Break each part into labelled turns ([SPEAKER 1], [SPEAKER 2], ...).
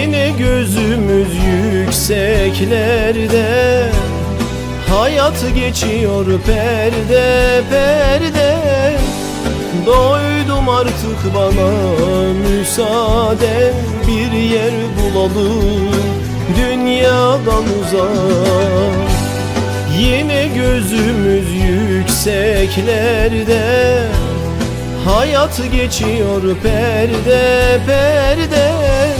[SPEAKER 1] Yine gözümüz yükseklerde. Hayat geçiyor perde perde. Doydum artık bana müsaaden Bir yer bulalım dünyadan uzak. Yine gözümüz yükseklerde. Hayat geçiyor perde perde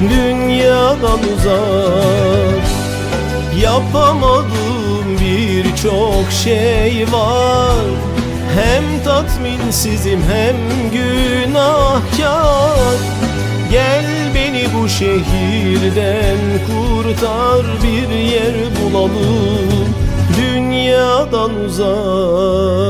[SPEAKER 1] dünyadan uzak. Yapamadığım birçok şey var. Hem tatminsizim hem günahkar. Gel beni bu şehirden kurtar Bir yer bulalım. Dünyadan uzak